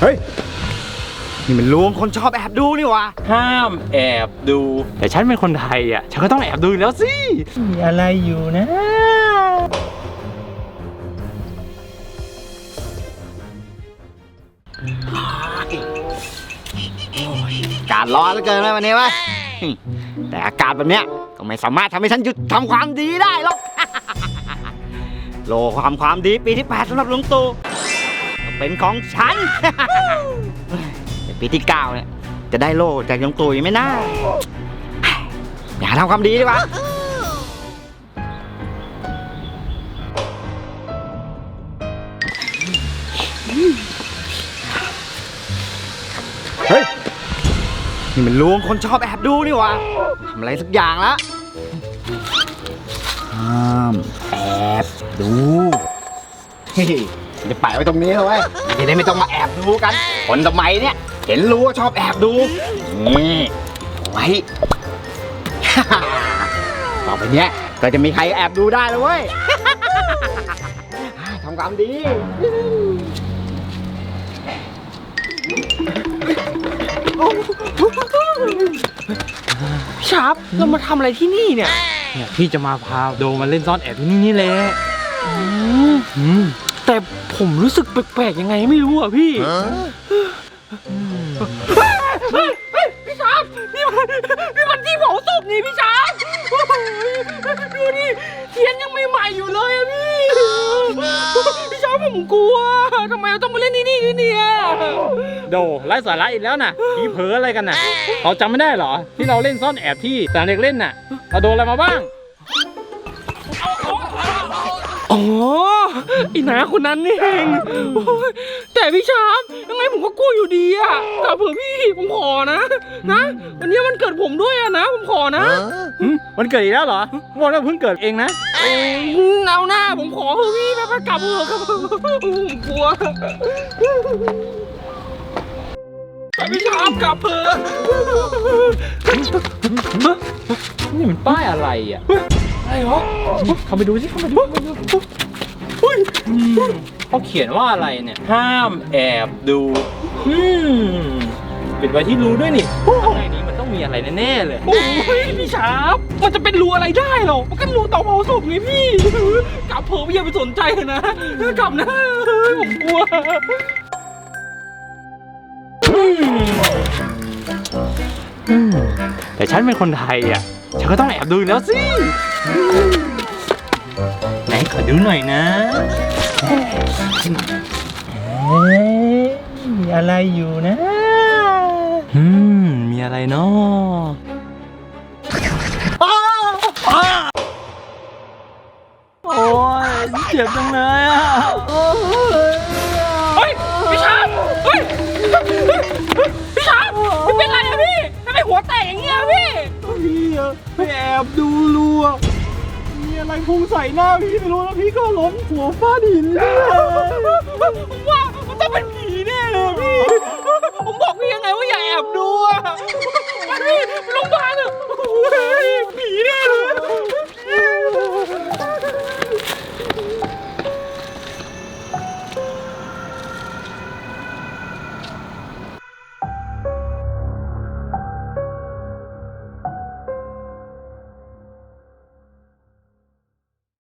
เฮ้ย นี่มันลวงคนชอบแอบดูนี่หวะห้ามแอบดู แต่ฉันเป็นคนไทยอะ ฉันก็ต้องแอบดูอยู่แล้วสิ มีอะไรอยู่นะ อากาศร้อนเหลือเกินเลยวันนี้วะแต่อากาศแบบเนี้ยก็ไม่สามารถทำให้ฉันหยุดทำความดีได้หรอก โลความความดีปีที่8สำหรับลุงตู่ก็ เป็นของฉัน ปีที่9เนี่ยจะได้โลจากลุงตู่ยังไม่น่าอย่าทำความดีดีกว่าเฮ้ย นี่มันลวงคนชอบแอบดูนี่หวะทำอะไรสักอย่างละห้ามแอบดู เฮ้ย จะไปไว้ตรงนี้เอาไว้จะได้ไม่ต้องมาแอบดูกัน คนสมัยเนี่ย เห็นรู้ว่าชอบแอบดูนี่เอาไว้ ต่อไปเนี้ยก็จะมีใครแอบดูได้แล้วเว้ยทำความดีชาร์ปเรามาทำอะไรที่นี่เนี่ย เนี่ยพี่จะมาพาโดมาเล่นซ่อนแอบที่นี่นี่แหละอืมแต่ ผมรู้สึกแปลกๆยังไงไม่รู้อะพี่เฮ้ยเฮ้ยพี่ชาร์ปนี่มันนี่มันที่เผาศพนี่พี่ชาร์ปดูนี่เทียนยังใหม่ๆอยู่เลยอะพี่ พี่ชาร์ปผมกลัวทำไมเราต้องมาเล่นที่นี่ด้วยเนี่ยโดไร้สาระอีกแล้วน่ะผีเผลออะไรกันน่ะเขาจำไม่ได้เหรอ ที่เราเล่นซ่อนแอบที่สนามเด็กเล่นน่ะเราโดนอะไรมาบ้าง อ๋อไอ้หนาคนนั้นนี่เองโอ้ยแต่พี่ชาร์ปยังไงผมก็กลัวอยู่ดีอะแต่เผื่อพี่ผมขอนะนะวันนี้มันเกิดผมด้วยอะนะ ผมขอนะหึวันเกิดอีกแล้วเหรอวันนั้นเพิ่งเกิดเองนะเอ้ยเอาหน้าผมขอเถอะพี่ไปไปกลับเถอะครับผมกลัวพี่ชอบกลับเถอะนี่มันป้ายอะไรอะ อะไรวะเข้าไปดูสิเข้าไปดูอืมเขาเขียนว่าอะไรเนี่ย ห้ามแอบดูอืมปิดไว้ที่รูด้วยนี่ข้างในนี้มันต้องมีอะไรแน่ๆเลยโอ้ยพี่ชาร์ปมันจะเป็นรูอะไรได้หรอมันก็รูเตาเผาศพไงพี่ กลับเถอะพี่อย่าไปสนใจเถอะนะกลับนะผมกลัวอืมแต่ฉันเป็นคนไทยอะ ฉันก็ต้องแอบดูอยู่แล้วสิ ไหนขอดูหน่อยนะมีอะไรอยู่นะอืมมีอะไรเนาะโอ้ยเจ็บจังเลยอะเฮ้ยพี่ชาร์ปเฮ้ยพี่ชาร์ปพี่เป็นไรอะพี่ทำไมหัวแตกอย่างเงี้ยพี่พี่อะไปแอบดูรูอะ มีอะไรพุ่งใส่หน้าพี่ไม่รู้แล้วพี่ก็ล้มหัวฟาดหินผมว่ามันต้องเป็นผีแน่เลยพี่ ผมบอกพี่ยังไงว่าอย่าแอบดูอะไปพี่ไปโรงพยาบาลเถอะ